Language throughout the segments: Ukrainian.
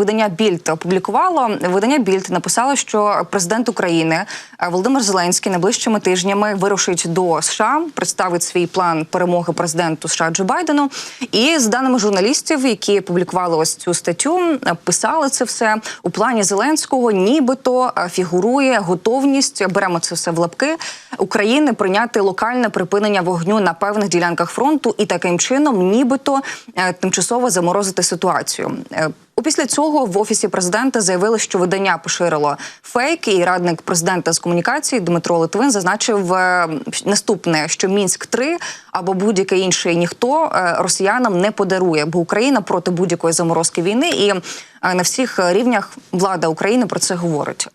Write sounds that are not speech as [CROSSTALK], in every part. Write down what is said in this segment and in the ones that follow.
видання Більд опублікувало. Видання Більд написало, що президент України е, Володимир Зеленський найближчими тижнями вирушить до США, представить свій план перемоги президенту США Джо Байдену. І з даними журналістів, які публікували ось цю статтю, е, писали це все у плані Зеленського, нібито е, фігурує готовність. Беремо це все в лапки України прийняти локальне припинення вогню на певних ділянках фронту і таким чином, нібито тимчасово заморозити ситуацію. Е, Після цього в офісі президента заявили, що видання поширило фейк, і радник президента з комунікації Дмитро Литвин зазначив е, наступне: що мінськ 3 або будь-який інший ніхто е, росіянам не подарує, бо Україна проти будь-якої заморозки війни, і е, на всіх рівнях влада України про це говорить.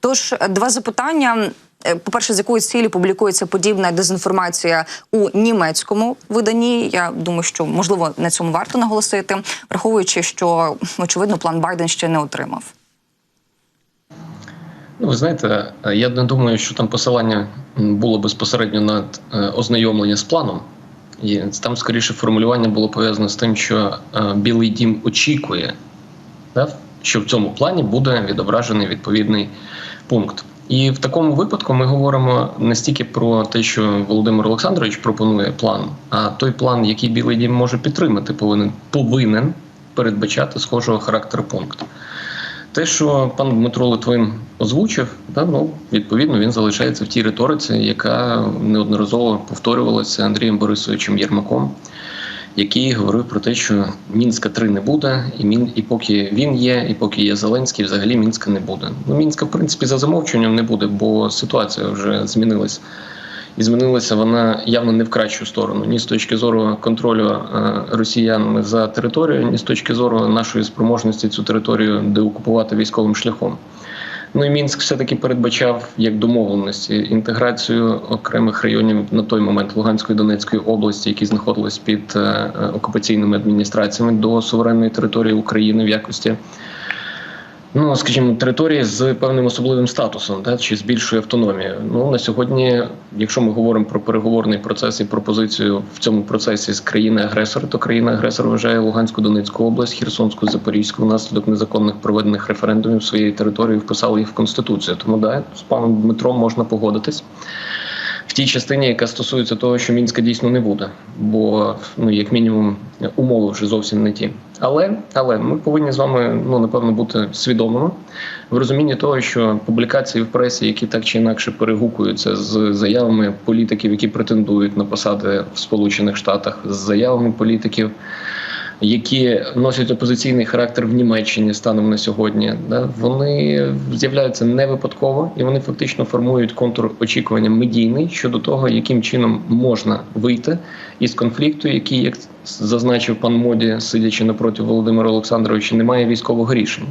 Тож два запитання. Е, По-перше, з якої цілі публікується подібна дезінформація у німецькому виданні. Я думаю, що можливо на цьому варто наголосити, враховуючи, що очевидно план Байден ще не отримав. Ну, ви знаєте, я не думаю, що там посилання було безпосередньо на е, ознайомлення з планом. І там скоріше формулювання було пов'язане з тим, що е, Білий Дім очікує, що в цьому плані буде відображений відповідний пункт. І в такому випадку ми говоримо не стільки про те, що Володимир Олександрович пропонує план, а той план, який Білий Дім може підтримати, повинен повинен передбачати схожого характеру пункт. Те, що пан Дмитро Литвин озвучив, да, ну, відповідно, він залишається в тій риториці, яка неодноразово повторювалася Андрієм Борисовичем Єрмаком, який говорив про те, що Мінська 3 не буде, і мін, і поки він є, і поки є Зеленський, взагалі Мінська не буде. Ну, Мінська, в принципі, за замовчуванням не буде, бо ситуація вже змінилась. І змінилася вона явно не в кращу сторону, ні з точки зору контролю е, росіянами за територією, ні з точки зору нашої спроможності цю територію деокупувати військовим шляхом. Ну і мінськ все-таки передбачав як домовленості інтеграцію окремих районів на той момент Луганської Донецької області, які знаходились під е, окупаційними адміністраціями до суверенної території України в якості. Ну, скажімо, території з певним особливим статусом, да, чи з більшою автономією. Ну на сьогодні, якщо ми говоримо про переговорний процес і пропозицію в цьому процесі з країни-агресора, то країна-агресор вважає Луганську Донецьку область, Херсонську, Запорізьку внаслідок незаконних проведених референдумів своєї території вписали їх в конституцію. Тому да, з паном Дмитром можна погодитись. В тій частині, яка стосується того, що мінська дійсно не буде, бо ну як мінімум умови вже зовсім не ті. Але але ми повинні з вами ну напевно бути свідомими в розумінні того, що публікації в пресі, які так чи інакше перегукуються з заявами політиків, які претендують на посади в Сполучених Штатах, з заявами політиків. Які носять опозиційний характер в Німеччині станом на сьогодні, да вони з'являються не випадково, і вони фактично формують контур очікування медійний щодо того, яким чином можна вийти із конфлікту, який, як зазначив пан моді, сидячи напроти Володимира Олександровича, немає військового рішення.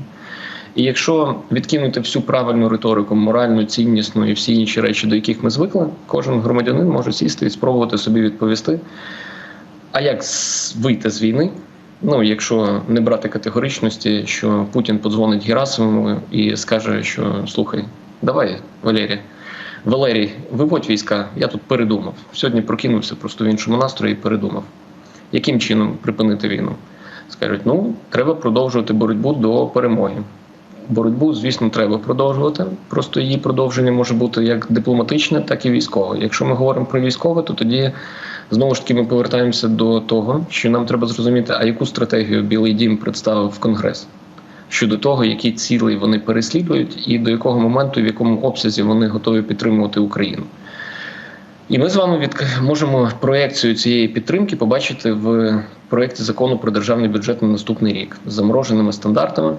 І якщо відкинути всю правильну риторику, моральну, ціннісну і всі інші речі, до яких ми звикли, кожен громадянин може сісти і спробувати собі відповісти. А як вийти з війни? Ну, якщо не брати категоричності, що Путін подзвонить Герасимову і скаже, що слухай, давай, Валерій, Валерій, виводь війська, я тут передумав. Сьогодні прокинувся просто в іншому настрої і передумав. Яким чином припинити війну? Скажуть, ну треба продовжувати боротьбу до перемоги. Боротьбу, звісно, треба продовжувати. Просто її продовження може бути як дипломатичне, так і військове. Якщо ми говоримо про військове, то тоді знову ж таки ми повертаємося до того, що нам треба зрозуміти, а яку стратегію Білий Дім представив Конгрес щодо того, які цілі вони переслідують, і до якого моменту, в якому обсязі вони готові підтримувати Україну. І ми з вами від... можемо проекцію цієї підтримки побачити в проєкті закону про державний бюджет на наступний рік з замороженими стандартами,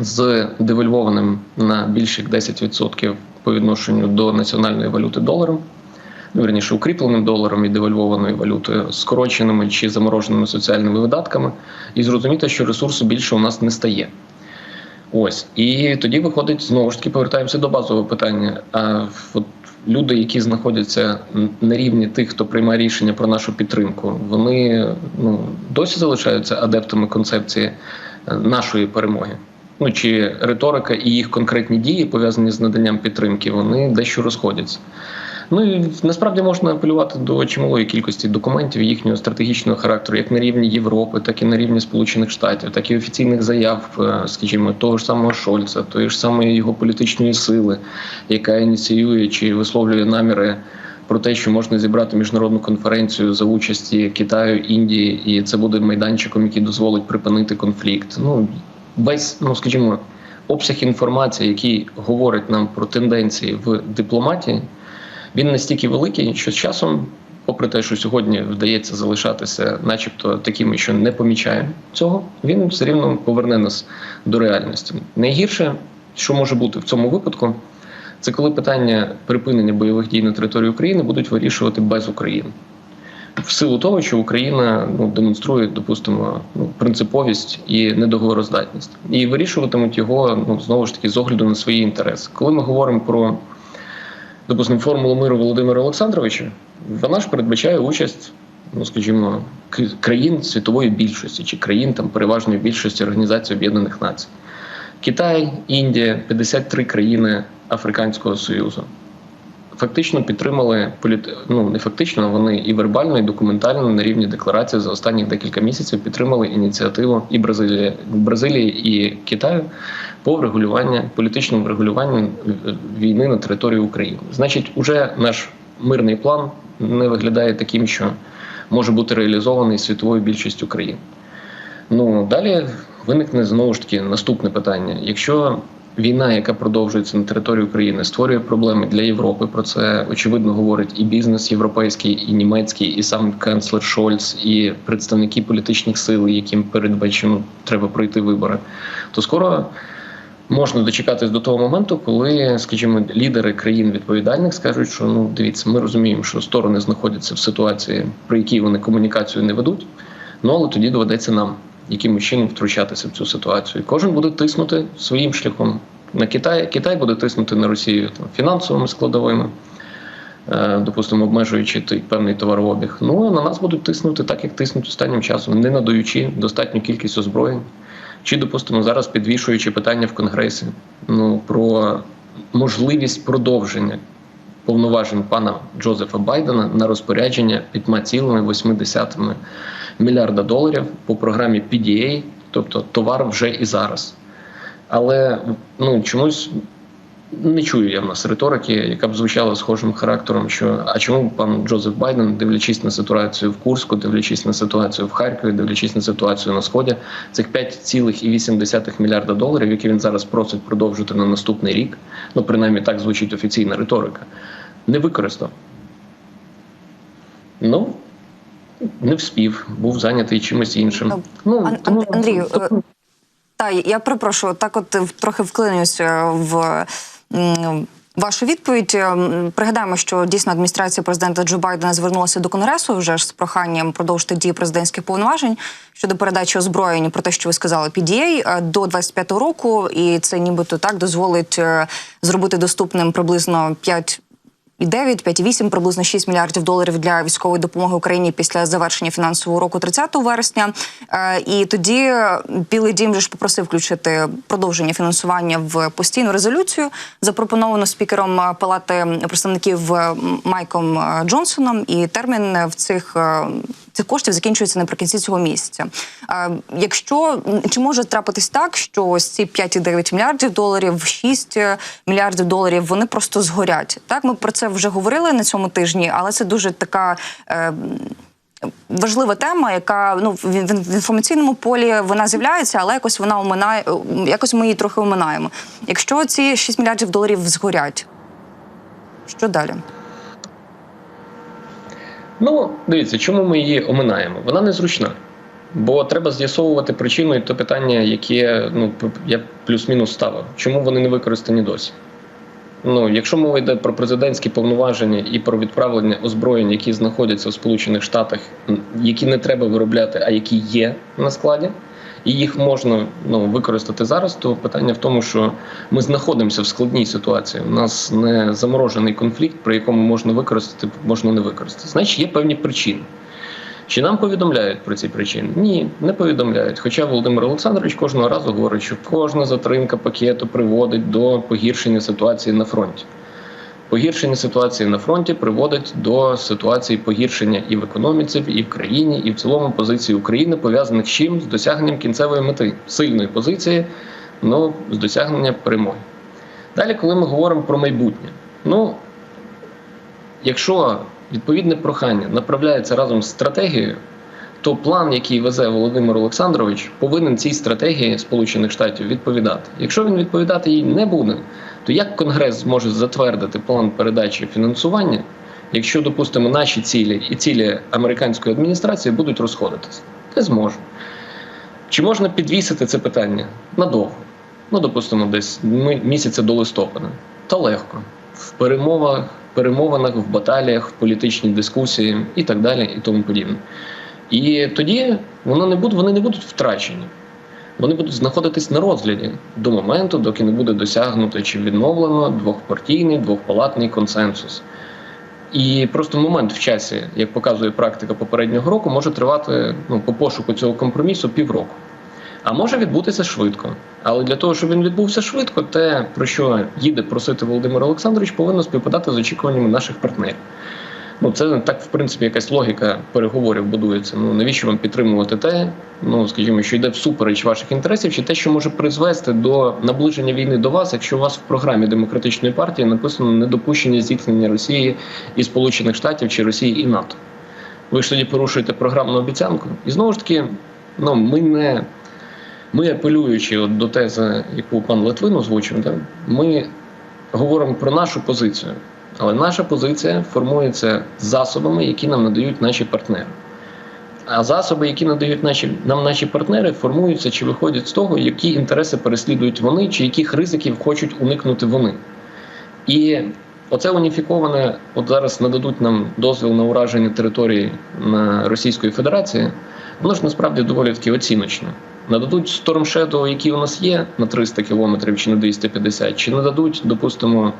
з девальвованим на більше як 10% по відношенню до національної валюти доларом, верніше укріпленим доларом і девальвованою валютою, скороченими чи замороженими соціальними видатками, і зрозуміти, що ресурсу більше у нас не стає. Ось і тоді виходить знову ж таки повертаємося до базового питання. А от люди, які знаходяться на рівні тих, хто приймає рішення про нашу підтримку, вони ну досі залишаються адептами концепції нашої перемоги. Ну чи риторика і їх конкретні дії пов'язані з наданням підтримки, вони дещо розходяться. Ну і насправді можна апелювати до чималої кількості документів їхнього стратегічного характеру, як на рівні Європи, так і на рівні Сполучених Штатів, так і офіційних заяв, е, скажімо, того ж самого Шольца, тої ж самої його політичної сили, яка ініціює чи висловлює наміри. Про те, що можна зібрати міжнародну конференцію за участі Китаю, Індії, і це буде майданчиком, який дозволить припинити конфлікт. Ну весь, ну скажімо, обсяг інформації, який говорить нам про тенденції в дипломатії, він настільки великий, що з часом, попри те, що сьогодні вдається залишатися, начебто такими, що не помічаємо цього, він все рівно поверне нас до реальності. Найгірше, що може бути в цьому випадку, це коли питання припинення бойових дій на території України будуть вирішувати без України. В силу того, що Україна ну, демонструє, допустимо, ну, принциповість і недоговороздатність, і вирішуватимуть його ну знову ж таки з огляду на свої інтереси. Коли ми говоримо про допустимо, формулу миру Володимира Олександровича, вона ж передбачає участь, ну скажімо, країн світової більшості чи країн там переважної більшості Організації Об'єднаних Націй. Китай, Індія, 53 країни Африканського Союзу. Фактично підтримали політ... ну не фактично, вони і вербально, і документально на рівні декларації за останні декілька місяців підтримали ініціативу і Бразилії, Бразилії і Китаю по врегулюванню політичному врегулюванню війни на території України. Значить, уже наш мирний план не виглядає таким, що може бути реалізований світовою більшістю країн. Ну далі виникне знову ж таки наступне питання: якщо війна, яка продовжується на території України, створює проблеми для Європи, про це очевидно говорить і бізнес європейський, і німецький, і сам канцлер Шольц, і представники політичних сил, яким передбачено треба пройти вибори, то скоро. Можна дочекатись до того моменту, коли, скажімо, лідери країн відповідальних скажуть, що ну дивіться, ми розуміємо, що сторони знаходяться в ситуації, при якій вони комунікацію не ведуть. Ну але тоді доведеться нам якимось чином втручатися в цю ситуацію. Кожен буде тиснути своїм шляхом на Китай. Китай буде тиснути на Росію там, фінансовими складовими, е, допустимо, обмежуючи той певний товарообіг. Ну а на нас будуть тиснути так, як тиснуть останнім часом, не надаючи достатню кількість озброєнь. Чи, допустимо, зараз підвішуючи питання в Конгресі ну, про можливість продовження повноважень пана Джозефа Байдена на розпорядження 5,8 мільярда доларів по програмі PDA, тобто товар вже і зараз. Але ну чомусь не чую я в нас риторики, яка б звучала схожим характером, що а чому пан Джозеф Байден, дивлячись на ситуацію в Курську, дивлячись на ситуацію в Харкові, дивлячись на ситуацію на сході, цих 5,8 мільярда доларів, які він зараз просить продовжити на наступний рік, ну принаймні так звучить офіційна риторика, не використав. Ну не вспів, був зайнятий чимось іншим. Ну тому- Андрію, е, та я перепрошую, так от е, трохи вклинюся в. Вашу відповідь. Пригадаємо, що дійсно адміністрація президента Джо Байдена звернулася до конгресу вже з проханням продовжити дії президентських повноважень щодо передачі озброєнь про те, що ви сказали, PDA е, до 25-го року, і це нібито так дозволить е, зробити доступним приблизно 5 і 9, 5,8, приблизно 6 мільярдів доларів для військової допомоги Україні після завершення фінансового року 30 вересня. Е, І тоді Білий Дім же ж попросив включити продовження фінансування в постійну резолюцію, запропоновану спікером е, Палати представників Майком е, Джонсоном. І термін в цих цих коштів закінчується наприкінці цього місяця. Е, Якщо чи може трапитись так, що ось ці 5,9 мільярдів доларів, 6 мільярдів доларів, вони просто згорять. Так, ми про це вже говорили на цьому тижні, але це дуже така. Е, Важлива тема, яка ну в, інформаційному полі вона з'являється, але якось вона оминає, якось ми її трохи оминаємо. Якщо ці 6 мільярдів доларів згорять, що далі? Ну, дивіться, чому ми її оминаємо? Вона незручна. Бо треба з'ясовувати причину і те питання, яке ну, я плюс-мінус ставив. Чому вони не використані досі? Ну, якщо мова йде про президентські повноваження і про відправлення озброєнь, які знаходяться в Сполучених Штатах, які не треба виробляти, а які є на складі, і їх можна ну, використати зараз, то питання в тому, що ми знаходимося в складній ситуації. У нас не заморожений конфлікт, при якому можна використати, можна не використати. Значить, є певні причини. Чи нам повідомляють про ці причини? Ні, не повідомляють. Хоча Володимир Олександрович кожного разу говорить, що кожна затримка пакету приводить до погіршення ситуації на фронті. Погіршення ситуації на фронті приводить до ситуації погіршення і в економіці, і в країні, і в цілому позиції України пов'язаних з чим з досягненням кінцевої мети сильної позиції, ну з досягнення перемоги. Далі, коли ми говоримо про майбутнє, ну якщо відповідне прохання направляється разом з стратегією, то план, який везе Володимир Олександрович, повинен цій стратегії Сполучених Штатів відповідати. Якщо він відповідати їй не буде, то як Конгрес зможе затвердити план передачі фінансування, якщо, допустимо, наші цілі і цілі американської адміністрації будуть розходитися? Не зможе. Чи можна підвісити це питання надовго? Ну, допустимо, десь місяця до листопада. Та легко. В перемовах, перемовинах, в баталіях, в політичній дискусії і так далі, і тому подібне. І тоді воно не буде, вони не будуть втрачені. Вони будуть знаходитись на розгляді до моменту, доки не буде досягнуто чи відновлено двохпартійний, двохпалатний консенсус. І просто момент в часі, як показує практика попереднього року, може тривати ну, по пошуку цього компромісу півроку. А може відбутися швидко. Але для того, щоб він відбувся швидко, те, про що їде просити Володимир Олександрович, повинно співпадати з очікуваннями наших партнерів. Ну, це так, в принципі, якась логіка переговорів будується. Ну навіщо вам підтримувати те, ну скажімо, що йде всупереч ваших інтересів, чи те, що може призвести до наближення війни до вас, якщо у вас в програмі демократичної партії написано недопущення зіткнення Росії і Сполучених Штатів чи Росії і НАТО. Ви ж тоді порушуєте програмну обіцянку. І знову ж таки, ну ми не ми апелюючи от до тези, яку пан Литвин озвучив, да, ми говоримо про нашу позицію. Але наша позиція формується засобами, які нам надають наші партнери. А засоби, які надають наші, нам наші партнери, формуються чи виходять з того, які інтереси переслідують вони, чи яких ризиків хочуть уникнути вони. І оце уніфіковане, от зараз нададуть нам дозвіл на ураження території на Російської Федерації, воно ж насправді доволі таки оціночне. Нададуть Storm Shadow, які у нас є на 300 кілометрів чи на 250, чи нададуть, допустимо,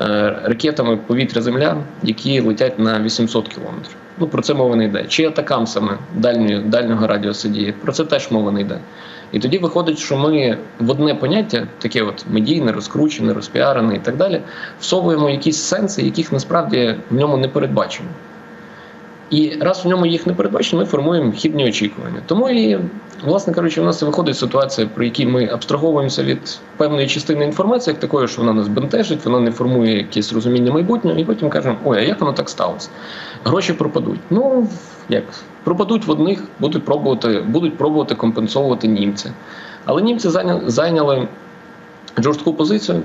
е, ракетами повітря-земля, які летять на 800 кілометрів. Ну про це мова не йде. Чи атакамсами дальньої, дальнього радіусу дії, про це теж мова не йде. І тоді виходить, що ми в одне поняття, таке от медійне, розкручене, розпіарене і так далі, всовуємо якісь сенси, яких насправді в ньому не передбачено. І раз в ньому їх не передбачено, ми формуємо хібні очікування. Тому і, власне кажучи, у нас виходить ситуація, при якій ми абстраговуємося від певної частини інформації, як такої, що вона нас бентежить, вона не формує якесь розуміння майбутнього, і потім кажемо, ой, а як воно так сталося? Гроші пропадуть. Ну як пропадуть в одних, будуть пробувати, будуть пробувати компенсовувати німці. Але німці зайняли жорстку позицію.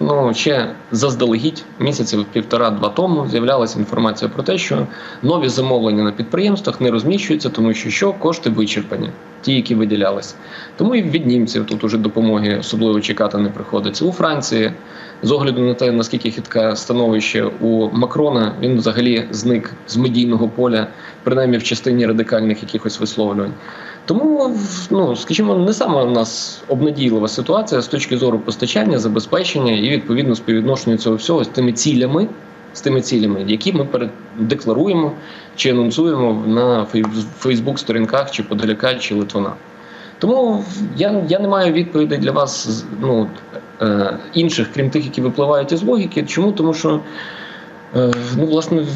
Ну, ще заздалегідь місяців півтора-два тому з'являлася інформація про те, що нові замовлення на підприємствах не розміщуються, тому що що кошти вичерпані, ті, які виділялись. Тому і від німців тут уже допомоги особливо чекати не приходиться. У Франції, з огляду на те, наскільки хитке становище у Макрона, він взагалі зник з медійного поля, принаймні в частині радикальних якихось висловлювань. Тому, ну скажімо, не сама у нас обнадійлива ситуація з точки зору постачання, забезпечення і відповідно співвідношення цього всього з тими цілями, з тими цілями, які ми декларуємо чи анонсуємо на Фейсбук-сторінках чи Подоляка, чи Литвина. Тому я, я не маю відповідей для вас ну, інших, крім тих, які випливають із логіки. Чому? Тому що Е, Ну, власне,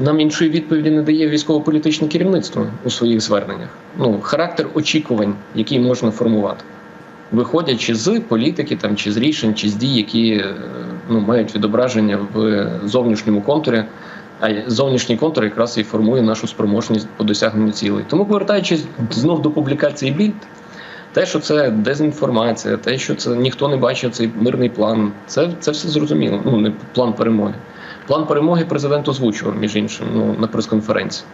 нам іншої відповіді не дає військово-політичне керівництво у своїх зверненнях. Ну, характер очікувань, який можна формувати, виходячи з політики, там чи з рішень, чи з дій, які е, ну, мають відображення в зовнішньому контурі. А зовнішній контур якраз і формує нашу спроможність по досягненню цілей. Тому, повертаючись знов до публікації більд, те, що це дезінформація, те, що це ніхто не бачив цей мирний план, це, це все зрозуміло. Ну не план перемоги. План перемоги президент озвучував, між іншим, ну на прес-конференції.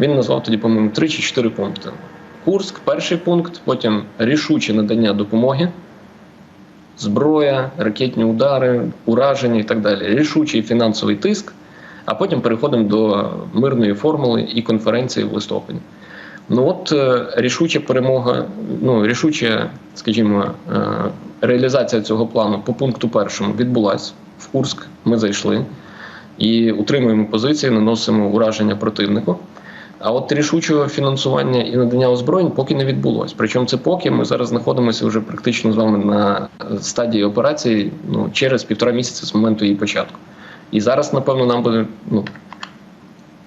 Він назвав тоді, по-моєму, три чи чотири пункти. Курск, перший пункт, потім рішуче надання допомоги, зброя, ракетні удари, ураження і так далі. Рішучий фінансовий тиск, а потім переходимо до мирної формули і конференції в листопаді. Ну от е, рішуча перемога, ну рішуча, скажімо, е, реалізація цього плану по пункту першому відбулась в Курск. Ми зайшли і утримуємо позиції, наносимо ураження противнику. А от рішучого фінансування і надання озброєнь поки не відбулось. Причому це поки ми зараз знаходимося вже практично з вами на стадії операції ну, через півтора місяця з моменту її початку. І зараз, напевно, нам буде ну,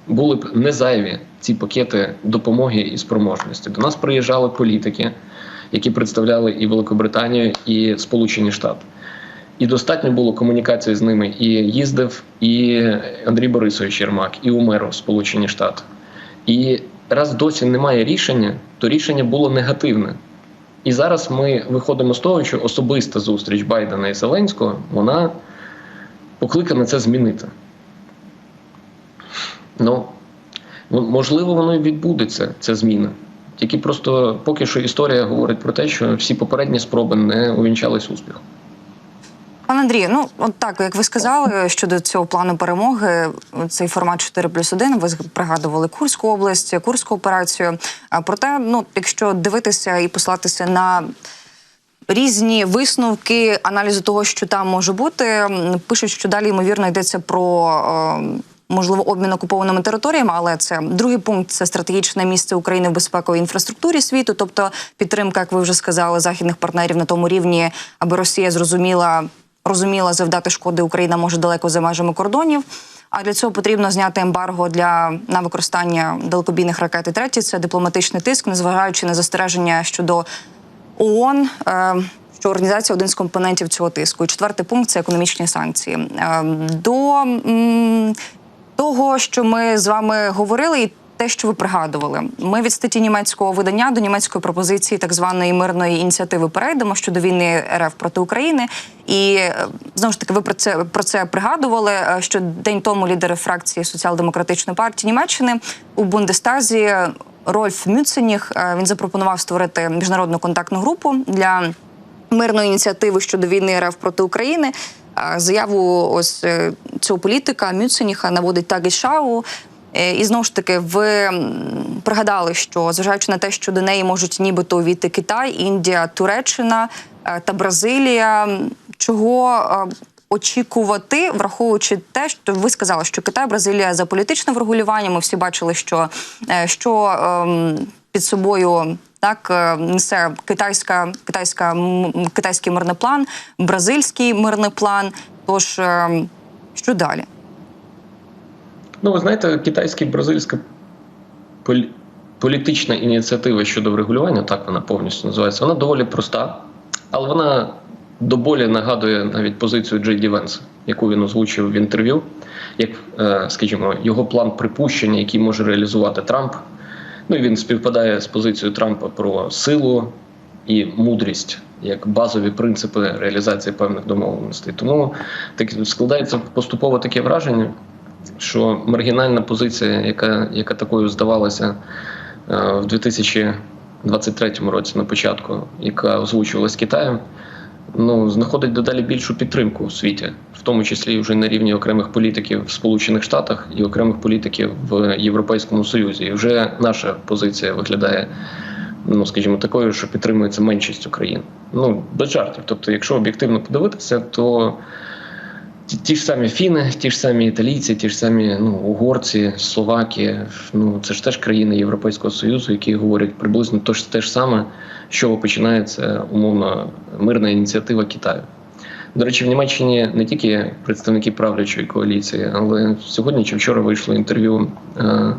були б не зайві ці пакети допомоги і спроможності. До нас приїжджали політики, які представляли і Великобританію, і Сполучені Штати. І достатньо було комунікації з ними. І їздив і Андрій Борисович Єрмак, і Умеров Сполучені Штати. І раз досі немає рішення, то рішення було негативне. І зараз ми виходимо з того, що особиста зустріч Байдена і Зеленського вона покликана це змінити. Ну, ну, можливо, воно і відбудеться, ця зміна. Тільки просто поки що історія говорить про те, що всі попередні спроби не увінчались успіхом. Пане Андрію, ну от так, як ви сказали щодо цього плану перемоги, цей формат 4 плюс 1, ви пригадували Курську область, Курську операцію. А проте, ну, якщо дивитися і послатися на різні висновки аналізу того, що там може бути, пишуть, що далі ймовірно йдеться про. Можливо, обмін окупованими територіями, але це другий пункт це стратегічне місце України в безпековій інфраструктурі світу, тобто підтримка, як ви вже сказали, західних партнерів на тому рівні, аби Росія зрозуміла, розуміла завдати шкоди Україна може далеко за межами кордонів. А для цього потрібно зняти ембарго для на використання далекобійних ракет. І третє це дипломатичний тиск, незважаючи на застереження щодо ООН, е, що організація один з компонентів цього тиску. І четвертий пункт це економічні санкції. Е, До того, що ми з вами говорили, і те, що ви пригадували, ми від статті німецького видання до німецької пропозиції так званої мирної ініціативи перейдемо щодо війни РФ проти України. І е, знову ж таки, ви про це про це пригадували. е, Що день тому лідери фракції соціал-демократичної партії Німеччини у Бундестазі Рольф Мюценіг е, він запропонував створити міжнародну контактну групу для мирної ініціативи щодо війни РФ проти України. Заяву ось е, цього політика Мюценіха наводить Тагі Шау. Е, І знову ж таки, ви пригадали, що зважаючи на те, що до неї можуть нібито увійти Китай, Індія, Туреччина е, та Бразилія, чого очікувати, враховуючи те, що ви сказали, що Китай, Бразилія за політичне врегулювання. Ми всі бачили, що, що ем, під собою так е, несе китайська, китайська китайський мирний план, бразильський мирний план. Тож ем, що далі? Ну, ви знаєте, китайська бразильська полі- політична ініціатива щодо врегулювання, так вона повністю називається, вона доволі проста, але вона до болі нагадує навіть позицію Джей Ді Венса, яку він озвучив в інтерв'ю, як, е, скажімо, його план припущення, який може реалізувати Трамп. Ну і він співпадає з позицією Трампа про силу і мудрість як базові принципи реалізації певних домовленостей. Тому так складається поступово таке враження, що маргінальна позиція, яка, яка такою здавалася е, в 2023 році на початку, яка озвучувалась Китаєм, ну знаходить дедалі більшу підтримку у світі, в тому числі вже на рівні окремих політиків в Сполучених Штатах і окремих політиків в Європейському Союзі. І вже наша позиція виглядає. Ну, скажімо, такою, що підтримується меншість країн. Ну, без жартів. Тобто, якщо об'єктивно подивитися, то ті, ті ж самі фіни, ті ж самі італійці, ті ж самі ну, угорці, словаки, ну це ж теж країни Європейського Союзу, які говорять приблизно то ж те ж саме, чого починається умовно мирна ініціатива Китаю. До речі, в Німеччині не тільки представники правлячої коаліції, але сьогодні чи вчора вийшло інтерв'ю е,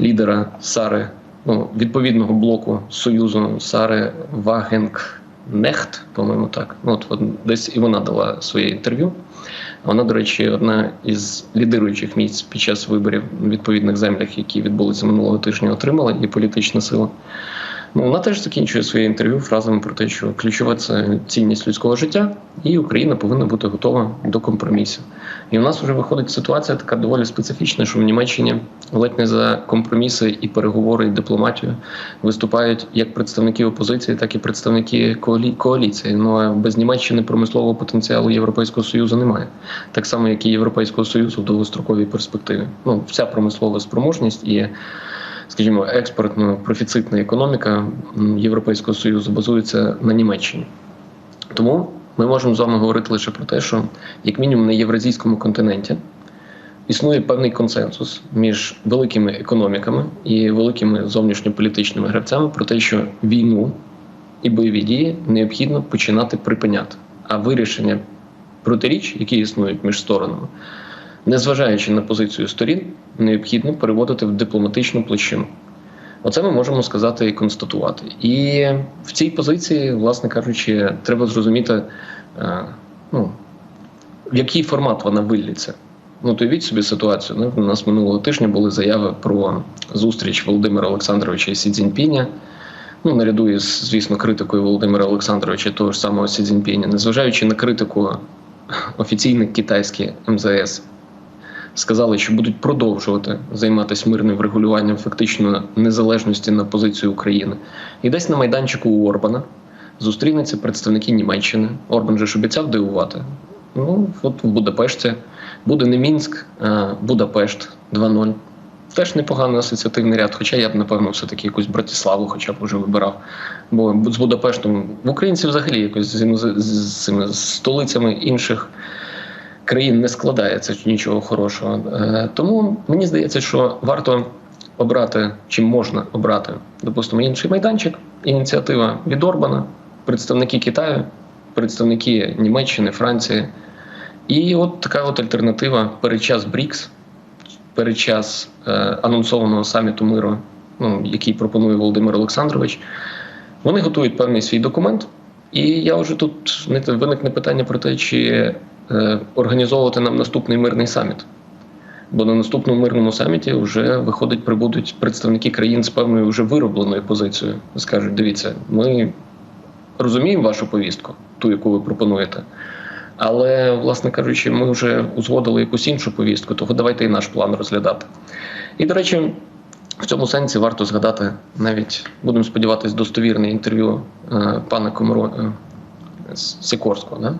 лідера Сари, ну, відповідного блоку Союзу Сари Вагенкнехт, по-моєму, так. Ну, от, от десь і вона дала своє інтерв'ю. Вона, до речі, одна із лідируючих місць під час виборів в відповідних землях, які відбулися минулого тижня, отримала і політична сила. Ну, вона теж закінчує своє інтерв'ю фразами про те, що ключова це цінність людського життя, і Україна повинна бути готова до компромісів. І в нас вже виходить ситуація така доволі специфічна, що в Німеччині ледь не за компроміси і переговори, і дипломатію виступають як представники опозиції, так і представники коалі- коаліції. Ну а без Німеччини промислового потенціалу Європейського союзу немає, так само як і Європейського союзу в довгостроковій перспективі. Ну, вся промислова спроможність і скажімо, експортно профіцитна економіка Європейського союзу базується на Німеччині. Тому ми можемо з вами говорити лише про те, що як мінімум на євразійському континенті існує певний консенсус між великими економіками і великими зовнішньополітичними гравцями про те, що війну і бойові дії необхідно починати припиняти. А вирішення протиріч, які існують між сторонами, незважаючи на позицію сторін, необхідно переводити в дипломатичну площину. Оце ми можемо сказати і констатувати. І в цій позиції, власне кажучи, треба зрозуміти, е, ну, в який формат вона виллється. Ну, то уявіть собі ситуацію. Ну, у нас минулого тижня були заяви про зустріч Володимира Олександровича і Сі Цзіньпіня. Ну, наряду із, звісно, критикою Володимира Олександровича, того ж самого Сі Цзіньпіня, незважаючи на критику офіційних китайських МЗС, сказали, що будуть продовжувати займатися мирним врегулюванням фактично незалежності на позицію України. І десь на майданчику у Орбана зустрінуться представники Німеччини. Орбан же ж обіцяв дивувати. Ну, от в Будапешті буде не Мінськ, а Будапешт 2.0. Теж непоганий асоціативний ряд, хоча я б, напевно, все-таки якусь Братиславу хоча б вже вибирав. Бо з Будапештом в українців взагалі якось з, інозем- з, з цими столицями інших країн не складається нічого хорошого. Е, Тому мені здається, що варто обрати, чи можна обрати, допустимо, інший майданчик, ініціатива від Орбана, представники Китаю, представники Німеччини, Франції. І от така от альтернатива перед час БРІКС, перед час е, анонсованого саміту миру, ну, який пропонує Володимир Олександрович. Вони готують певний свій документ, і я вже тут не виникне питання про те, чи організовувати нам наступний мирний саміт. Бо на наступному мирному саміті вже виходить, прибудуть представники країн з певною вже виробленою позицією. Скажуть: дивіться, ми розуміємо вашу повістку, ту, яку ви пропонуєте. Але, власне кажучи, ми вже узгодили якусь іншу повістку, того давайте і наш план розглядати. І, до речі, в цьому сенсі варто згадати навіть, будемо сподіватися, достовірне інтерв'ю е, пана Комаро е, Сікорського, да?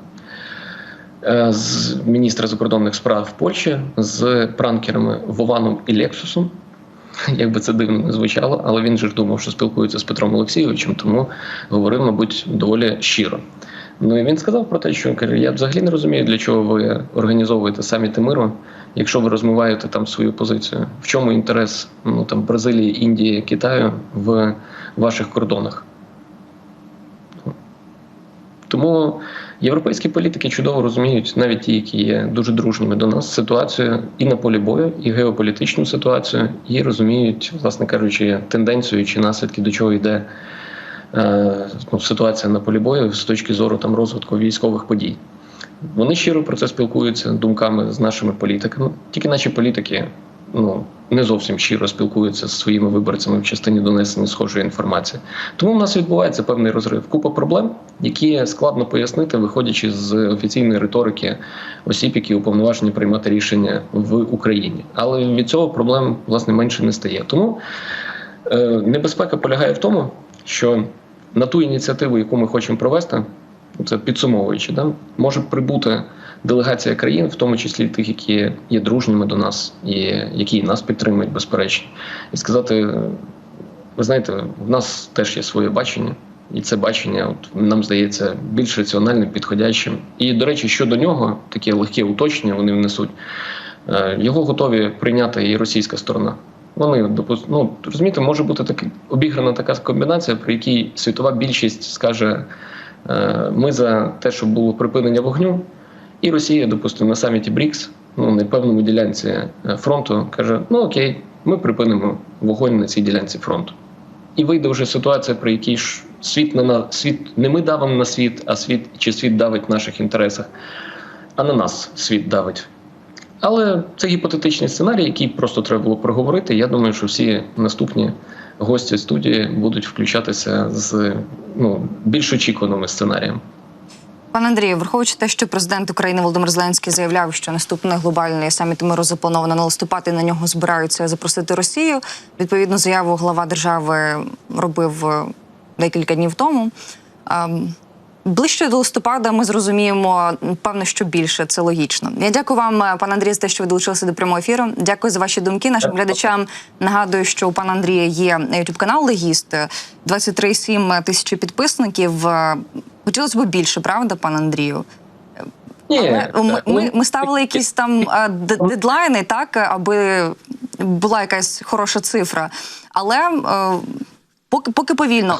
Е, з міністра закордонних справ Польщі з пранкерами Вованом і Лексусом. [LAUGHS] Як би це дивно не звучало, але він же ж думав, що спілкується з Петром Олексійовичем, тому говорив, мабуть, доволі щиро. Ну і він сказав про те, що я взагалі не розумію, для чого ви організовуєте саміти миру, якщо ви розмиваєте там свою позицію. В чому інтерес ну там Бразилії, Індії, Китаю в ваших кордонах? Тому європейські політики чудово розуміють, навіть ті, які є дуже дружніми до нас, ситуацію і на полі бою, і геополітичну ситуацію, і розуміють, власне кажучи, тенденцію чи наслідки до чого йде е, ну, ситуація на полі бою з точки зору там розвитку військових подій. Вони щиро про це спілкуються думками з нашими політиками. Тільки наші політики ну не зовсім щиро спілкуються з своїми виборцями в частині донесення схожої інформації. Тому в нас відбувається певний розрив. Купа проблем, які складно пояснити, виходячи з офіційної риторики осіб, які уповноважені приймати рішення в Україні. Але від цього проблем власне менше не стає. Тому е, небезпека полягає в тому, що на ту ініціативу, яку ми хочемо провести, це підсумовуючи, да, може прибути делегація країн, в тому числі тих, які є дружніми до нас, і які нас підтримують, безперечно, і сказати: ви знаєте, в нас теж є своє бачення, і це бачення, от нам здається, більш раціональним, підходящим. І, до речі, щодо нього таке легке уточнення вони внесуть. Е, Його готові прийняти і російська сторона. Вони ну, розумієте, може бути таки обіграна така комбінація, при якій світова більшість скаже: е, ми за те, щоб було припинення вогню, і Росія, допустимо, на саміті БРІКС, ну на певному ділянці е, фронту, каже: ну окей, ми припинимо вогонь на цій ділянці фронту. І вийде вже ситуація, при якій ж світ не на світ не ми давимо на світ, а світ чи світ давить в наших інтересах, а на нас світ давить. Але це гіпотетичний сценарій, який просто треба було проговорити. Я думаю, що всі наступні гості студії будуть включатися з ну, більш очікуваними сценаріями. Пане Андрію, враховуючи те, що президент України Володимир Зеленський заявляв, що наступний глобальний саміт миру заплановано на листопад і на нього збираються запросити Росію. Відповідну заяву глава держави робив е, декілька днів тому. Ближче до листопада ми зрозуміємо, певно, що більше це логічно. Я дякую вам, е, пане Андрій, за те, що ви долучилися до прямого ефіру. Дякую за ваші думки. Нашим глядачам нагадую, що у пана Андрія є youtube канал Легіст 23,7 тисячі підписників. Е, Хотілося б більше, правда, пане Андрію? Ні, ми, е, ми, ну, ми ставили якісь там е, дедлайни, так, аби була якась хороша цифра. Але е, Поки поки повільно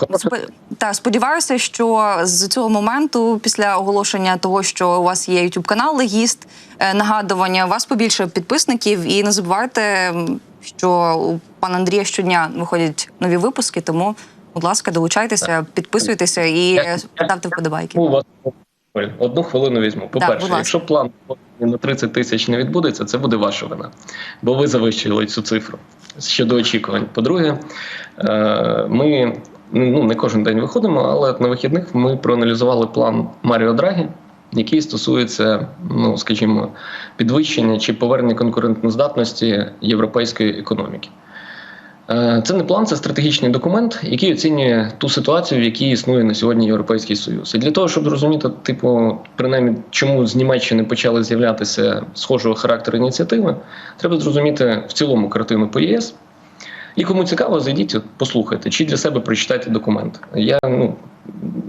та сподіваюся, що з цього моменту, після оголошення того, що у вас є youtube канал Легіст, е, нагадування, у вас побільше підписників, і не забувайте, що у пана Андрія щодня виходять нові випуски. Тому, будь ласка, долучайтеся, підписуйтеся і е, ставте вподобайки. Одну хвилину візьму. По-перше, ласка. якщо план на 30 тисяч не відбудеться, це буде ваша вина, бо ви завищили цю цифру щодо очікувань. По-друге, е, ми ну не кожен день виходимо, але на вихідних ми проаналізували план Маріо Драгі, який стосується, ну скажімо, підвищення чи повернення конкурентноздатності європейської економіки. Це не план, це стратегічний документ, який оцінює ту ситуацію, в якій існує на сьогодні Європейський Союз. І для того, щоб зрозуміти, типу, принаймні, чому з Німеччини почали з'являтися схожого характеру ініціативи, треба зрозуміти в цілому картину по ЄС. І кому цікаво, зайдіть, послухайте, чи для себе прочитайте документ. Я ну,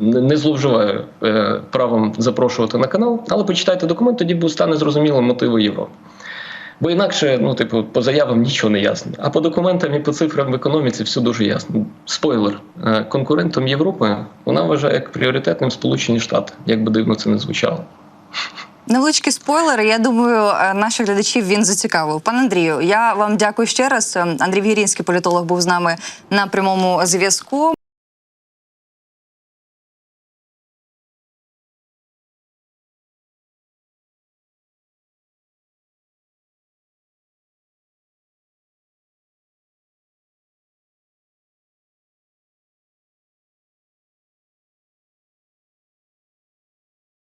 не не зловживаю е, правом запрошувати на канал, але почитайте документ, тоді стане зрозуміло мотиви Європи. Бо інакше, ну, типу, по заявам нічого не ясно. А по документам і по цифрам в економіці все дуже ясно. Спойлер, е, конкурентом Європи вона вважає як пріоритетним Сполучені Штати, як би дивно це не звучало. Невеличкий спойлер. Я думаю, е, наших глядачів він зацікавив. Пане Андрію, я вам дякую ще раз. Е, Андрій Вірінський, політолог, був з нами на прямому зв'язку.